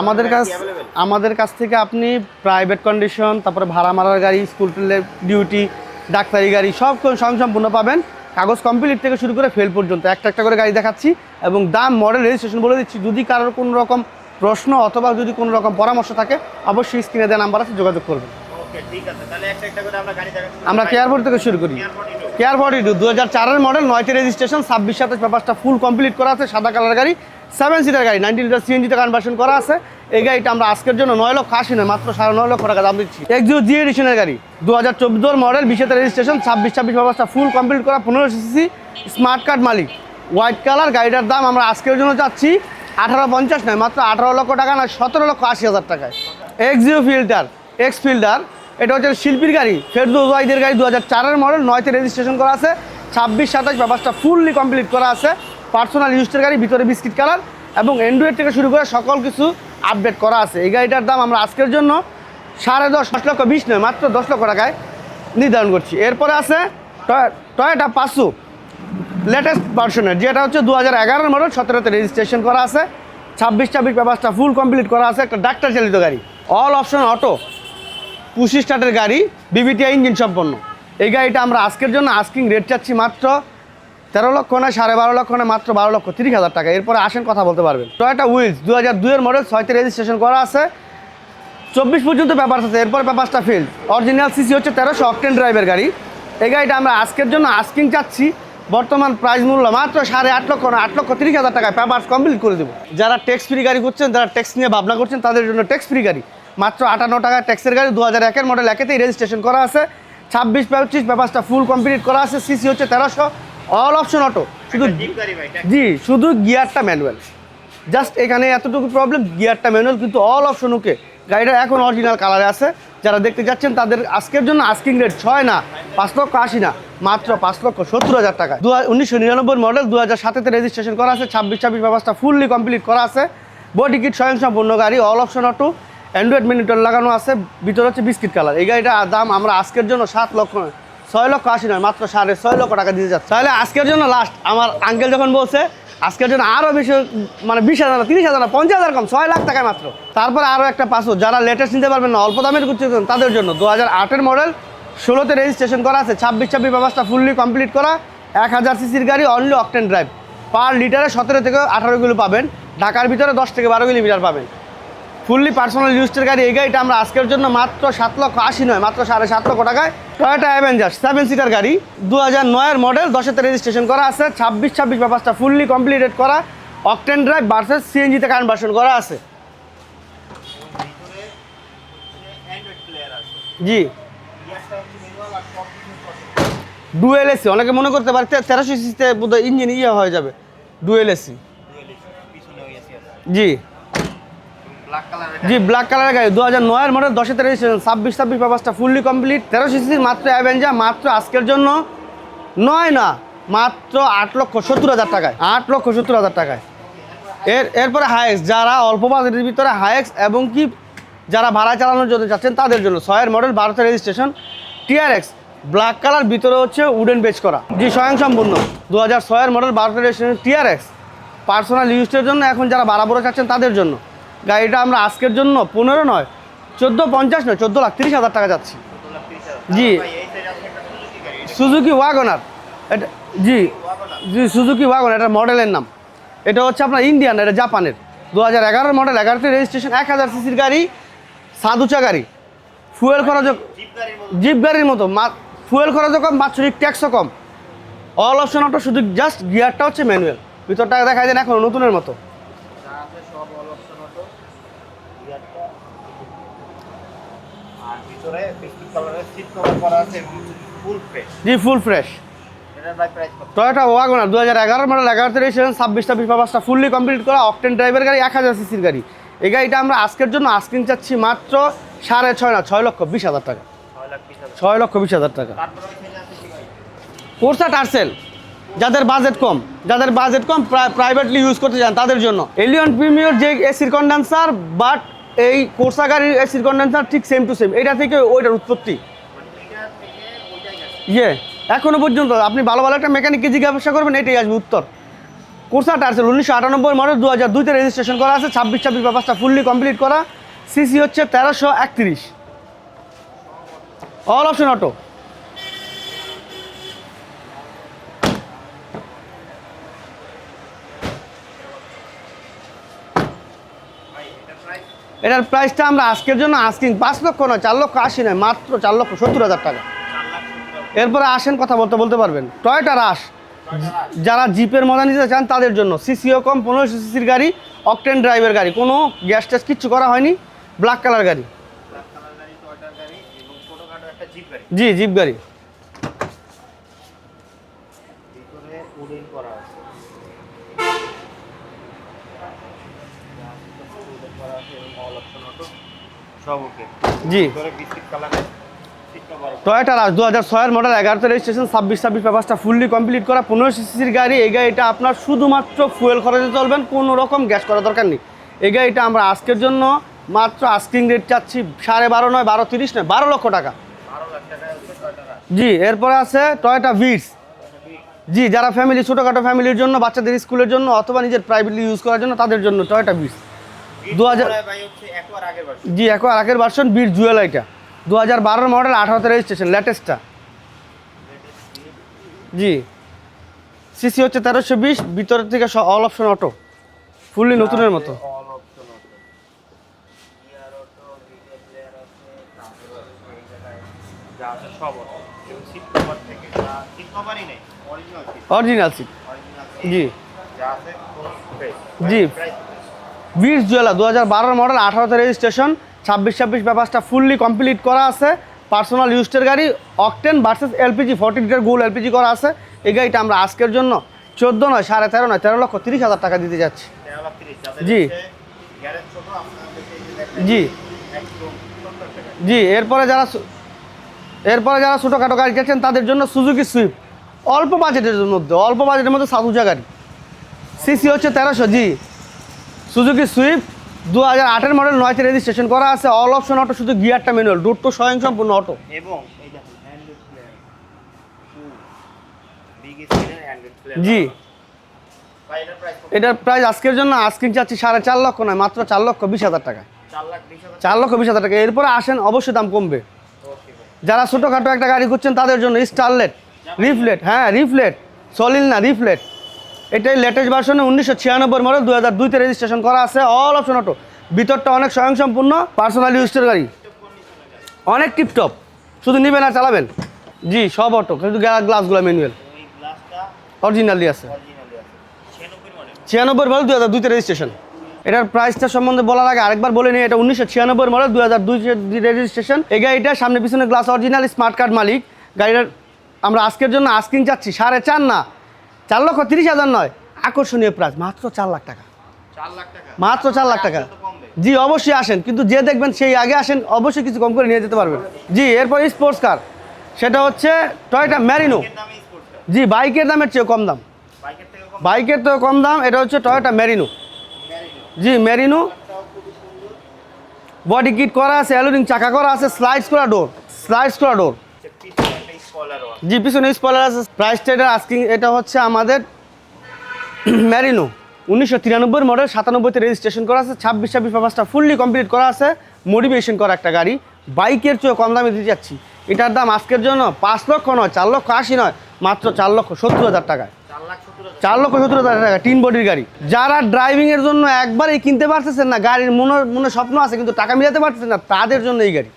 আমাদের কাছ আমাদের কাছ থেকে আপনি প্রাইভেট কন্ডিশন তারপরে ভাড়া মারার গাড়ি স্কুল ডিউটি ডাক্তারি গাড়ি সব সম্পূর্ণ পাবেন। কাগজ কমপ্লিট থেকে শুরু করে ফেল পর্যন্ত। একটা একটা করে গাড়ি দেখাচ্ছি এবং দাম মডেল রেজিস্ট্রেশন বলে দিচ্ছি। যদি কারোর কোনো রকম প্রশ্ন অথবা যদি কোনো রকম পরামর্শ থাকে অবশ্যই স্ক্রিনে দেওয়া নাম্বার আছে যোগাযোগ করবেন। আমরা কেয়ারফোর্ড থেকে শুরু করি। কেয়ার ফর্টি টু দু হাজার চারের মডেল নয়টি রেজিস্ট্রেশন ছাব্বিশ সাতাশ পেপারটা ফুল কমপ্লিট করা আছে সাদা কালার গাড়ি সেভেন সিটার গাড়ি নাইনটি লিটার সিএনজিতে কনভার্সন করা আছে। এই গাড়িটা আমরা আজকের জন্য নয় লক্ষ আশি নয় মাত্র সাড়ে নয় লক্ষ টাকা দাম দিচ্ছি। এক্সিও জি এডিশনের গাড়ি দু হাজার চোদ্দোর মডেল বিশেতে রেজিস্ট্রেশন ছাব্বিশ ছাব্বিশ পেপারটা ফুল কমপ্লিট করা পনেরো সিসি স্মার্ট কার্ড মালিক। হোয়াইট কালার গাড়িটার দাম আমরা আজকের জন্য চাচ্ছি আঠারো পঞ্চাশ নয় মাত্র আঠারো লক্ষ টাকা নয় সতেরো লক্ষ আশি হাজার টাকায়। এক্সিও ফিল্টার এক্স ফিল্টার এটা হচ্ছে শিল্পীর গাড়ি, ফেরদৌস ওয়াইদের গাড়ি দু হাজার চারের মডেল নয়তে রেজিস্ট্রেশন করা আছে, ছাব্বিশ, সাতাশ ব্যবস্থা ফুললি কমপ্লিট করা আছে পার্সোনাল ইউজের গাড়ি, ভিতরে বিস্কিট কালার এবং অ্যান্ড্রয়েড থেকে শুরু করে সকল কিছু আপডেট করা আছে। এই গাড়িটার দাম আমরা আজকের জন্য সাড়ে দশ দশ লক্ষ বিশ নয়, মাত্র দশ লক্ষ টাকায় নির্ধারণ করছি। এরপরে আছে টয়- টয়োটা পাঁচশো লেটেস্ট ভার্সনের যেটা হচ্ছে দু হাজার এগারোর মডেল সতেরোতে রেজিস্ট্রেশন করা আছে, ছাব্বিশ ছাব্বিশ ব্যবস্থা ফুল কমপ্লিট করা আছে, একটা ডাক্তার চালিত গাড়ি। অল অপশন অটো পুশি স্টার্টের গাড়ি বিবিটিআই ইঞ্জিন সম্পন্ন। এই গাড়িটা আমরা আজকের জন্য আস্কিং রেট চাচ্ছি মাত্র তেরো লক্ষ না সাড়ে বারো লক্ষ না মাত্র বারো লক্ষ তিরিশ হাজার টাকা। এরপরে আসেন, কথা বলতে পারবেন। টয়োটা উইলস দু হাজার দুইয়ের মডেল ছয়তে রেজিস্ট্রেশন করা আছে। চব্বিশ পর্যন্ত পেপার আছে, এরপর পেপারসটা ফেল অরিজিনাল সিসি হচ্ছে তেরোশো অকটেন ড্রাইভের গাড়ি। এই গাড়িটা আমরা আজকের জন্য আস্কিং চাচ্ছি। বর্তমান প্রাইস মূল্য মাত্র সাড়ে আট লক্ষ না আট লক্ষ তিরিশ হাজার টাকায় পেপার কমপ্লিট করে দেবো। যারা ট্যাক্স ফ্রি গাড়ি করছেন যারা ট্যাক্স নিয়ে ভাবনা করছেন, তাদের জন্য ট্যাক্স ফ্রি গাড়ি। মাত্র আটান্ন টাকা ট্যাক্সের গাড়ি দু হাজার একের মডেল একেতেই রেজিস্ট্রেশন করা আছে। ছাব্বিশ পঁচিশ পেপারসটা ফুল কমপ্লিট করা আছে। সিসি হচ্ছে তেরোশো। অল অপশন অটো শুধু জি শুধু গিয়ারটা ম্যানুয়াল জাস্ট এখানে এতটুকু প্রবলেম গিয়ারটা ম্যানুয়াল কিন্তু অল অপশন ওকে গাড়িটা এখন অরিজিনাল কালারে আছে। যারা দেখতে যাচ্ছেন তাদের আজকের জন্য আস্কিং রেট ছয় না পাঁচ লক্ষ আশি না মাত্র পাঁচ লক্ষ সত্তর হাজার টাকা। দু উনিশশো নিরানব্বই মডেল দু হাজার সাতেতে রেজিস্ট্রেশন করা আছে। ছাব্বিশ ছাব্বিশ ব্যবস্থা ফুললি কমপ্লিট করা আছে। বডি কিট স্বয়ংসম্পূর্ণ গাড়ি all option auto android monitor লাগানো আছে, ভিতরে হচ্ছে বিস্কিট কালার। এই গাড়িটার দাম আমরা আজকের জন্য সাত লক্ষ, ছয় লক্ষ আশি নয়, মাত্র সাড়ে ছয় লক্ষ টাকা দিতে যাচ্ছে। তাহলে আজকের জন্য লাস্ট আমার আঙ্কেল যখন বলছে, আজকের জন্য আরও বেশি মানে বিশ হাজার, তিরিশ হাজার পঞ্চাশ হাজার কম, ছয় লাখ টাকায় মাত্র। তারপরে আরও একটা পাসপোর্ট যারা লেটেস্ট নিতে পারবেন না, অল্প দামের করতে তাদের জন্য দু হাজার আটের মডেল ষোলোতে রেজিস্ট্রেশন করা আছে, ছাব্বিশ ছাব্বিশ ব্যবস্থা ফুললি কমপ্লিট করা, এক হাজার সিসির গাড়ি অনলি অকটেন ড্রাইভ পার লিটারে সতেরো থেকে আঠারো কিলো পাবেন, ঢাকার ভিতরে দশ থেকে বারো কিলোমিটার পাবেন। ফুললি পার্সোনাল ইউজের গাড়ি এই গাড়িটা আমরা আজকের জন্য মাত্র সাত লক্ষ আশি নয় মাত্র সাড়ে সাত লক্ষ টাকায় টয়োটা অ্যাভেঞ্জার সেভেন সিটার গাড়ি দু হাজার নয়ের মডেল দশেতে রেজিস্ট্রেশন করা আছে ছাব্বিশ ছাব্বিশ ব্যাপারটা ফুললি কমপ্লিটেড করা অকটেন ড্রাইভ ভার্সেস সিএনজিতে কনভার্সন করা আছে। জি। ডুয়েল এসি অনেকে মনে করতে পারে তেরোশো সিসিতে বোধহয় ইঞ্জিন ইয়ে হয়ে যাবে। ডুয়েল এসি জি। জি ব্ল্যাক কালারের গাড়ি। দু হাজার নয়ের মডেল দশেতে রেজিস্ট্রেশন ছাব্বিশ ছাব্বিশ ব্যবস্থা ফুললি কমপ্লিট তেরো সিসির মাত্র অ্যাভেঞ্জার মাত্র আজকের জন্য। নয় না মাত্র আট লক্ষ সত্তর হাজার টাকায়। আট লক্ষ সত্তর হাজার টাকায়। এর এরপরে হায়েক্স যারা অল্প বাজেটের ভিতরে হায়েক্স এবং কি যারা ভাড়া চালানোর জন্য যাচ্ছেন তাদের জন্য ছয়ের মডেল বারোতে রেজিস্ট্রেশন টিআরএক্স ব্ল্যাক কালার ভিতরে হচ্ছে উডেন বেচ করা। জি স্বয়ংসম্পূর্ণ। দু হাজার ছয়ের মডেল বারোতে রেজিস্ট্রেশন টিআরএক্স পার্সোনাল ইউজের জন্য এখন যারা ভাড়া বড় চাচ্ছেন তাদের জন্য। গাড়িটা আমরা আজকের জন্য পনেরো নয়, চোদ্দ পঞ্চাশ নয়, চোদ্দ লাখ তিরিশ হাজার টাকা যাচ্ছি। জি। Suzuki WagonR. এটা, জি জি, সুজুকি ওয়াগনার এটা মডেলের নাম। এটা হচ্ছে আপনার ইন্ডিয়ান, এটা জাপানের। দু হাজার এগারোর মডেল, এগারোতে রেজিস্ট্রেশন এক হাজার সিসির গাড়ি সাদুচা গাড়ি। ফুয়েল খরচও জিপ গাড়ির মতো ফুয়েল খরচও কম বাৎসরিক ট্যাক্সও কম। অল অপশন অটো, শুধু জাস্ট গিয়ারটা হচ্ছে ম্যানুয়াল ভিতরটা দেখা যায় এখন নতুনের মতো যা আছে সব অল অপশন অটো গিয়ারটা আর ভিতরে বিস্কুট কালারের সিট কভার করা আছে এবং ফুল ফ্রেশ জি ফুল ফ্রেশ টয়োটা ওয়াগনার দু হাজার এগারো মডেল এগারোতে রেজিস্ট্রেশন ছাব্বিশ ছাব্বিশ পাঁচটা ফুললি কমপ্লিট করা অকটেন ড্রাইভের গাড়ি এক হাজার সিসির গাড়ি। এই গাড়িটা আমরা আজকের জন্য আস্কিং চাচ্ছি মাত্র সাড়ে ছয় না ছয় লক্ষ বিশ হাজার টাকা। ছয় বিশ লক্ষ বিশ হাজার টাকা। কোর্সা টার্সেল যাদের বাজেট কম যাদের বাজেট কম প্রাইভেটলি ইউজ করতে চান তাদের জন্য। এলিয়ন প্রিমিয়র যে এসির কন্ডেন্সার বাট এই কোর্সা গাড়ির কন্ডেন্সার ঠিক সেম টু সেম এটা থেকে ওইটার উৎপত্তি। ইয়ে এখনও পর্যন্ত আপনি ভালো ভালো একটা মেকানিককে জিজ্ঞাসা করবেন, এটাই আসবে উত্তর। কোর্সাটা আছে উনিশশো আটানব্বই মডেল দু হাজার দুইতে রেজিস্ট্রেশন করা আছে, ছাব্বিশ ছাব্বিশ ব্যবস্থা ফুললি কমপ্লিট করা। সিসি হচ্ছে তেরোশো একত্রিশ। অল অপশন অটো ভাই এটা প্রাইস এটার প্রাইসটা আমরা আজকের জন্য আস্কিং পাঁচ লক্ষ নয় চার লক্ষ আশি নয় মাত্র চার লক্ষ সত্তর হাজার টাকা। এরপরে আসেন কথা বলতে বলতে পারবেন। টয়টা রাশ যারা জিপের মজা নিতে চান তাদের জন্য। সিসিও কম পনেরোশো সিসির গাড়ি অকটেন ড্রাইভের গাড়ি। কোনো গ্যাস ট্যাস কিচ্ছু করা হয়নি ব্ল্যাক কালার গাড়ি। জি জিপ গাড়ি ভিতরে উডেন করা আছে উডেন করা আছে এবং অল অপশন অটো সব ওকে। জি। টয়টা রাশ দু হাজার ছয়ের মডেল এগারোতে রেজিস্ট্রেশন ছাব্বিশ ছাব্বিশ পেপারসটা ফুললি কমপ্লিট করা পনেরো সিসির গাড়ি। এই গাড়িটা আপনার শুধুমাত্র ফুয়েল খরচে চলবেন কোনো রকম গ্যাস করা দরকার নেই। এই গাড়িটা আমরা আজকের জন্য মাত্র আস্কিং রেট চাচ্ছি সাড়ে বারো নয় বারো তিরিশ নয় বারো লক্ষ টাকা। জি এরপরে আছে টয়টা ভিটস জি যারা ফ্যামিলি ছোটোখাটো ফ্যামিলির জন্য বাচ্চাদের স্কুলের জন্য অথবা নিজের প্রাইভেটলি ইউজ করার জন্য তাদের জন্য টয়টা বিটস দু হাজার- ভাই একবার আগের জি ভার্সন বিট জুয়েল এটা। দু হাজার বারোর মডেল আঠারোতে রেজিস্ট্রেশন লেটেস্টটা জি। সিসি হচ্ছে তেরোশো বিশ ভিতরের থেকে অল অপশন অটো ফুললি নতুনের মতো। অরিজিনাল সিট জি। জি। বিট জুয়েলা দু হাজার বারোর মডেল, আঠারোতে রেজিস্ট্রেশন ছাব্বিশ ছাব্বিশ ব্যাপারটা ফুললি কমপ্লিট করা আছে। পার্সোনাল ইউজটের গাড়ি octane versus LPG forty litre গোল এলপিজি করা আছে। এই গাড়িটা আমরা আজকের জন্য চোদ্দ নয় সাড়ে তেরো নয় তেরো লক্ষ তিরিশ হাজার টাকা দিতে যাচ্ছি। জি। জি। জি, এরপরে যারা এরপরে যারা ছোটোখাটো গাড়ি চাচ্ছেন, তাদের জন্য সুজুকি সুইফট অল্প বাজেটের মধ্যে, অল্প বাজেটের মধ্যে সাতুজা গাড়ি। সিসি হচ্ছে তেরোশো, জি। সুজুকি সুইফট দু হাজার আটের মডেল নয়তে রেজিস্ট্রেশন করা আছে। অল অপশন অটো শুধু গিয়ারটা ম্যানুয়াল ডোর তো স্বয়ং সম্পূর্ণ অটো এবং এই দেখুন হ্যান্ডেল প্লেয়ার বিগ স্ক্রিনের হ্যান্ডেল প্লেয়ার জি। এটার প্রাইস আজকের জন্য আজকে চাচ্ছি সাড়ে চার লক্ষ নয় মাত্র চার লক্ষ বিশ হাজার টাকা। চার লক্ষ বিশ হাজার টাকা। এরপরে আসেন অবশ্যই দাম কমবে। যারা ছোটোখাটো একটা গাড়ি করছেন তাদের জন্য স্টারলেট রিফলেট হ্যাঁ রিফলেট সলিল না রিফলেট এটাই লেটেস্ট ভার্সনে উনিশশো ছিয়ানব্বই মডেল দু হাজার দুইতে রেজিস্ট্রেশন করা আছে। অল অপশন অটো ভিতরটা অনেক স্বয়ংসম্পূর্ণ পার্সোনাল ইউজের গাড়ি। অনেক টিপটপ শুধু নেবেন আর চালাবেন। জি, সব অটো কিন্তু গ্লাসগুলো ম্যানুয়াল অরিজিনালি আছে। ছিয়ানব্বই মডেল দু হাজার দুইতে রেজিস্ট্রেশন এটার প্রাইসটা সম্বন্ধে বলার আগে আরেকবার বলে নিই, এটা উনিশশো ছিয়ানব্বই মডেল দু হাজার দুই রেজিস্ট্রেশন এই গাড়িটা সামনে পিছনে গ্লাস অরিজিনাল স্মার্ট কার্ড মালিক। গাড়িটার আমরা আজকের জন্য আস্কিং চাচ্ছি, সাড়ে চার না চার লক্ষ তিরিশ হাজার নয়। আকর্ষণীয় প্রাইস মাত্র চার লাখ টাকা। মাত্র চার লাখ টাকা। জি অবশ্যই আসেন কিন্তু যে দেখবেন সেই আগে আসেন অবশ্যই কিছু কম করে নিয়ে যেতে পারবেন। জি এরপর স্পোর্টস কার সেটা হচ্ছে টয়টা ম্যারিনো জি বাইকের দামের চেয়ে কম দাম। বাইকের তো কম দাম। এটা হচ্ছে টয়োটা ম্যারিনো জি ম্যারিনো বডি কিট করা আছে অ্যালুরিং চাকা করা আছে স্লাইডস করা ডোর স্লাইডস করা ডোর যে পিছনে একটা স্পয়লারও আছে জি পিছনে স্পয়লার আছে। প্রাইসটা এটা আস্কিং এটা হচ্ছে আমাদের ম্যারিনো উনিশশো তিরানব্বই মডেল সাতানব্বইতে রেজিস্ট্রেশন করা আছে ছাব্বিশ ছাব্বিশ পেপারসটা ফুললি কমপ্লিট করা আছে মডিফিকেশন করা একটা গাড়ি। বাইকের চেয়ে কম দামে দিতে যাচ্ছি। এটার দাম আজকের জন্য পাঁচ লক্ষ নয় চার লক্ষ আশি নয় মাত্র চার লক্ষ সত্তর হাজার টাকায়। চার লক্ষ সত্তর হাজার টাকা তিন বডির গাড়ি। যারা ড্রাইভিং এর জন্য একবারই কিনতে পারতেছেন না গাড়ির মনে মনে স্বপ্ন আছে কিন্তু টাকা মিলাতে পারতেছেন না তাদের জন্য এই গাড়ি।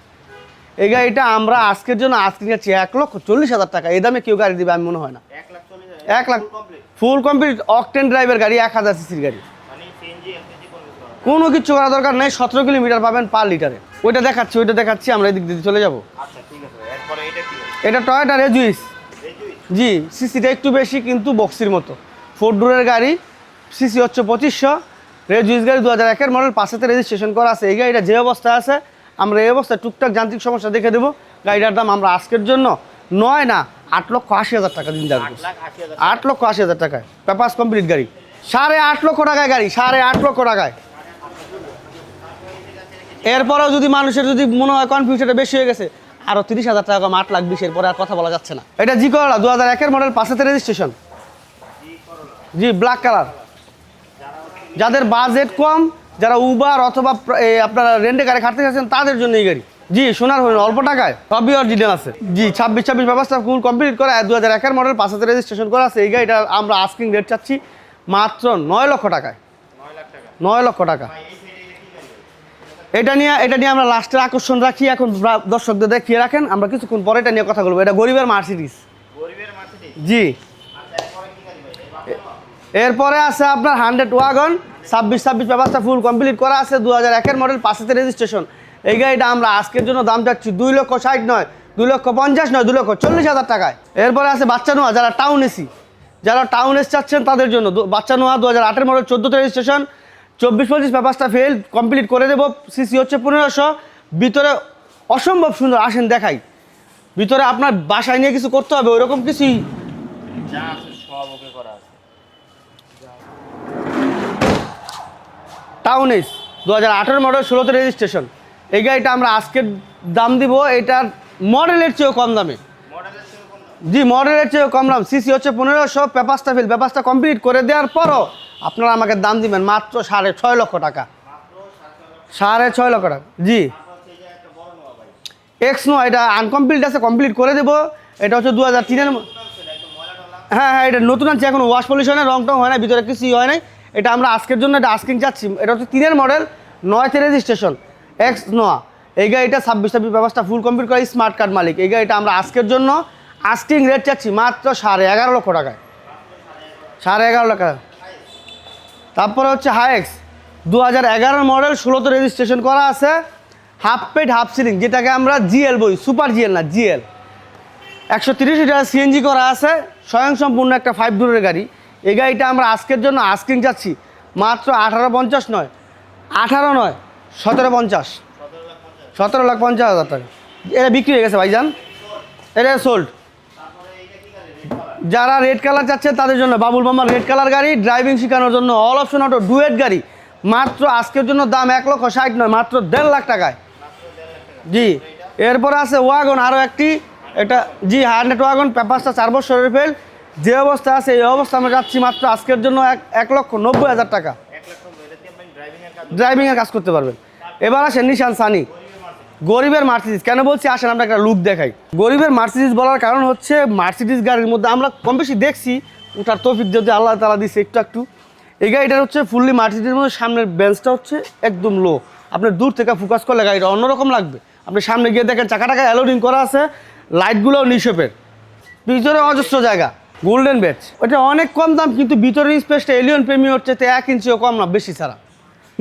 এই গাড়িটা আমরা আজকের জন্য আজকে যাচ্ছি এক লক্ষ চল্লিশ হাজার টাকা। এই দামে কেউ গাড়ি দিবে আমি মনে হয় না। এক লাখ ফুল কমপ্লিট অকটেন ড্রাইভের গাড়ি এক হাজার সিসির গাড়ি। মানে কোনো কিছু করা দরকার নেই সতেরো কিলোমিটার পাবেন পার লিটারে ওইটা দেখাচ্ছি ওইটা দেখাচ্ছি আমরা এদিক দিয়ে চলে যাব। আচ্ছা এটা টয়োটা রেজুইস জি সিসিটা একটু বেশি কিন্তু বক্সির মতো। ফোর ডোরের গাড়ি সিসি হচ্ছে পঁচিশশো। রেজুইস গাড়ি দু হাজার একের মডেল পাশেতে রেজিস্ট্রেশন করা আছে। এই গাড়িটা যে অবস্থায় আছে আমরা এই অবস্থায় টুকটাক যান্ত্রিক সমস্যা দেখে দেবো। গাড়িটার দাম আমরা আজকের জন্য নয় না আট লক্ষ আশি হাজার টাকা দিন যাব আট লক্ষ আশি হাজার টাকায়। পেপার্স কমপ্লিট গাড়ি। সাড়ে আট লক্ষ টাকায় গাড়ি সাড়ে আট লক্ষ টাকায়। এরপরেও যদি মানুষের যদি মনে হয় কনফিউশনটা বেশি হয়ে গেছে আরও তিরিশ হাজার টাকা কম আট লাখ বিশ এরপরে আর কথা বলা যাচ্ছে না। এটা জি করলা দু হাজার একের মডেল পাশেতে রেজিস্ট্রেশন জি ব্ল্যাক কালার যাদের বাজেট কম যারা উবার অথবা আপনারা রেন্টে গাড়ি খাটতে চাচ্ছেন তাদের জন্য এই গাড়ি। জি সোনার হরিণ অল্প টাকায় সবই অরিজিনাল আছে। জি ছাব্বিশ ছাব্বিশ ব্যবস্থা ফুল কমপ্লিট করা দু হাজার একের মডেল পাঁচ হাজার রেজিস্ট্রেশন করা আছে। এই গাড়িটা আমরা আস্কিং রেট চাচ্ছি মাত্র নয় লক্ষ টাকায়। নয় লক্ষ টাকা। এটা নিয়ে এটা নিয়ে আমরা লাস্টের আকর্ষণ রাখি। এখন দর্শকদের দেখিয়ে রাখেন আমরা কিছুক্ষণ পরে এটা নিয়ে কথা বলব। এটা গরিবের মার্সিডিস জি। এরপরে আছে আপনার হান্ড্রেড ওয়াগন ছাব্বিশ ছাব্বিশ ব্যবস্থা ফুল কমপ্লিট করা আছে দু হাজার একের মডেল পাশেতে রেজিস্ট্রেশন এই গাড়িটা আমরা আজকের জন্য দাম চাচ্ছি দুই লক্ষ ষাট নয়, দুই লক্ষ পঞ্চাশ নয় দু লক্ষ চল্লিশ হাজার টাকায়। এরপরে আছে বাচ্চা নোয়া, যারা টাউন এসি যারা টাউন এস চাচ্ছেন তাদের জন্য বাচ্চা নোয়া দু হাজার আটের মডেল চোদ্দোতে রেজিস্ট্রেশন চব্বিশ, পঁচিশ পেপারসটা ফেল কমপ্লিট করে দেবো। সিসি হচ্ছে পনেরোশো। ভিতরে অসম্ভব সুন্দর আসেন দেখাই। ভিতরে আপনার বাসায় নিয়ে কিছু করতে হবে, ওইরকম কিছুই যা আছে সব ওকে করা আছে টাউন এস দু হাজার আঠেরো মডেল ষোলোতে রেজিস্ট্রেশন এই গাড়িটা আমরা আজকের দাম দিব এটার মডেলের চেয়েও কম দামে। জি মডেলের চেয়েও কম দাম। সিসি হচ্ছে পনেরোশো পেপারসটা ফিল পেপারসটা কমপ্লিট করে দেওয়ার পরও আপনারা আমাকে দাম দিবেন মাত্র সাড়ে ছয় লক্ষ টাকা। সাড়ে ছয় লক্ষ। টাকা। জি। এক্স নো এটা আনকমপ্লিট আছে কমপ্লিট করে দেবো। এটা হচ্ছে দু হাজার তিনের হ্যাঁ হ্যাঁ এটা নতুন আছে এখন ওয়াশ পলিউশনে রং টং হয় না ভিতরে কিছুই হয় নাই। এটা আমরা আজকের জন্য এটা আস্কিং চাচ্ছি। এটা হচ্ছে তিনের মডেল নয়তে রেজিস্ট্রেশন এক্স নোয়া। এই গাড়িটা ছাব্বিশ ছাব্বিশ ব্যবস্থা ফুল কমপ্লিট করে স্মার্ট কার্ড মালিক। এই গাড়িটা আমরা আজকের জন্য আস্কিং রেট চাচ্ছি মাত্র সাড়ে এগারো লক্ষ টাকায়। সাড়ে এগারো লক্ষ তারপরে হচ্ছে হাইএক্স দু হাজার এগারো মডেল ষোলোতে রেজিস্ট্রেশন করা আছে। হাফ পেড হাফ সিলিং যেটাকে আমরা জিএল বলি সুপার জিএল না জিএল একশো তিরিশ লিটার সিএনজি করা আছে। স্বয়ংসম্পূর্ণ একটা ফাইভ ডোরের গাড়ি। এই গাড়িটা আমরা আজকের জন্য আস্কিং যাচ্ছি। মাত্র আঠারো পঞ্চাশ নয়, আঠারো নয়, সতেরো পঞ্চাশ। সতেরো লাখ পঞ্চাশ হাজার টাকা। এটা বিক্রি হয়ে গেছে ভাইজান। এটা সোল্ড যারা রেড কালার চাচ্ছে তাদের জন্য বাবুল মামার রেড কালার গাড়ি ড্রাইভিং শেখানোর জন্য অল অপশন অটো ডুয়েট গাড়ি। মাত্র আজকের জন্য দাম এক লক্ষ ষাট নয়, মাত্র দেড় লাখ টাকায়। জি, এরপর আছে ওয়াগন আরও একটি। এটা, জি, হান্ড্রেড ওয়াগন পেপারসটা চার বছরের ফেল যে অবস্থা আছে, এই অবস্থা আমরা যাচ্ছি মাত্র আজকের জন্য এক লক্ষ নব্বই হাজার টাকা। ড্রাইভিংয়ের কাজ করতে পারবেন। এবার আসেন নিশান সানি গরিবের মার্সিডিস কেন বলছি আসেন, আমরা একটা লুক দেখাই। গরিবের মার্সিডিস বলার কারণ হচ্ছে মার্সিডিস গাড়ির মধ্যে আমরা কম বেশি দেখছি, ওটার তৌফিক যদি আল্লাহ তালা দিচ্ছে একটু একটু। এই গাড়িটার হচ্ছে ফুললি মার্সিডিসের মধ্যে সামনের বেঞ্চটা হচ্ছে একদম লো আপনি দূর থেকে ফোকাস করলে গাড়িটা অন্যরকম লাগবে। আপনি সামনে গিয়ে দেখেন চাকা টাকা অ্যালোডিং করা আছে লাইটগুলোও নিশেপের ভিতরে অজস্র জায়গা। গোল্ডেন বেচ ওটা অনেক কম দাম, কিন্তু ভিতরের স্পেসটা এলিয়ন প্রেমিয়র চেয়ে এক ইঞ্চিও কম না, বেশি ছাড়া।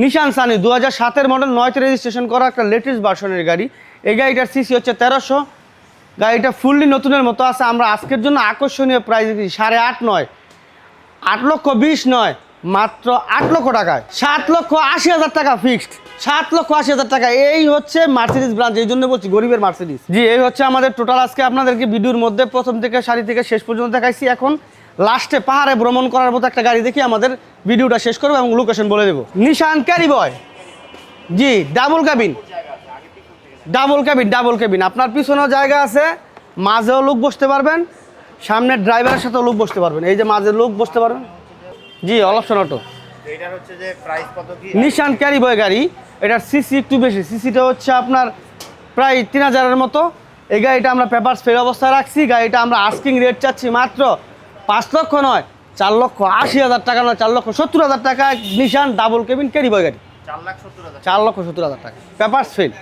নিশান সানি দু হাজার সাতের মডেল নয়তে রেজিস্ট্রেশন করা একটা লেটেস্ট ভার্সনের গাড়ি। এই গাড়িটার সিসি হচ্ছে তেরোশো। গাড়িটা ফুললি নতুনের মতো আছে। আমরা আজকের জন্য আকর্ষণীয় প্রাইস দিচ্ছি সাড়ে আট নয়। আট লক্ষ বিশ নয়, মাত্র আট লক্ষ টাকায়। সাত লক্ষ আশি হাজার টাকা ফিক্সড সাত লক্ষ আশি হাজার টাকা। এই হচ্ছে মার্সিডিস ব্রাঞ্চ এই জন্য বলছি গরিবের মার্সিডিস জি, এই হচ্ছে আমাদের টোটাল আজকে আপনাদেরকে ভিডিওর মধ্যে প্রথম থেকে শাড়ি থেকে শেষ পর্যন্ত দেখাইছি। এখন লাস্টে পাহাড়ে ভ্রমণ করার মতো একটা গাড়ি দেখি আমাদের ভিডিওটা শেষ করব এবং লোকেশন বলে দেবো। Nissan carry boy. জি double cabin double cabin double cabin আপনার পিছনেও জায়গা আছে, মাঝেও লোক বসতে পারবেন সামনের ড্রাইভারের সাথেও লোক বসতে পারবেন। এই যে মাঝে লোক বসতে পারবেন। জি অল অপশন অটো এটার হচ্ছে যে প্রাইস কত কি? নিশান ক্যারি বয় গাড়ি। এটার সিসি একটু বেশি। সিসিটা হচ্ছে আপনার প্রায় তিন হাজারের মতো। এই গাড়িটা আমরা পেপারস ফের অবস্থায় রাখছি। গাড়িটা আমরা আস্কিং রেট চাচ্ছি মাত্র পাঁচ লক্ষ নয় চার লক্ষ আশি হাজার টাকা নয় চার লক্ষ সত্তর হাজার টাকা Nissan double cabin carry boy গাড়ি। চার লক্ষ সত্তর হাজার টাকা। Papers fail.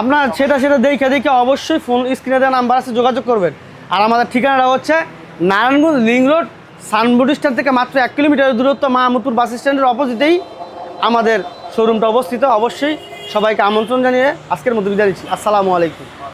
আপনার সেটা সেটা দেখে দেখে অবশ্যই ফোন স্ক্রিনে দেওয়া নাম্বার আছে যোগাযোগ করবেন। আর আমাদের ঠিকানাটা হচ্ছে Narayanganj link road Sunwood stand থেকে মাত্র এক কিলোমিটার দূরত্ব মাহমুদপুর বাস স্ট্যান্ডের অপোজিটেই আমাদের শোরুমটা অবস্থিত। অবশ্যই সবাইকে আমন্ত্রণ জানিয়ে আজকের মধ্যে বিদায় দিচ্ছি আসসালামু আলাইকুম।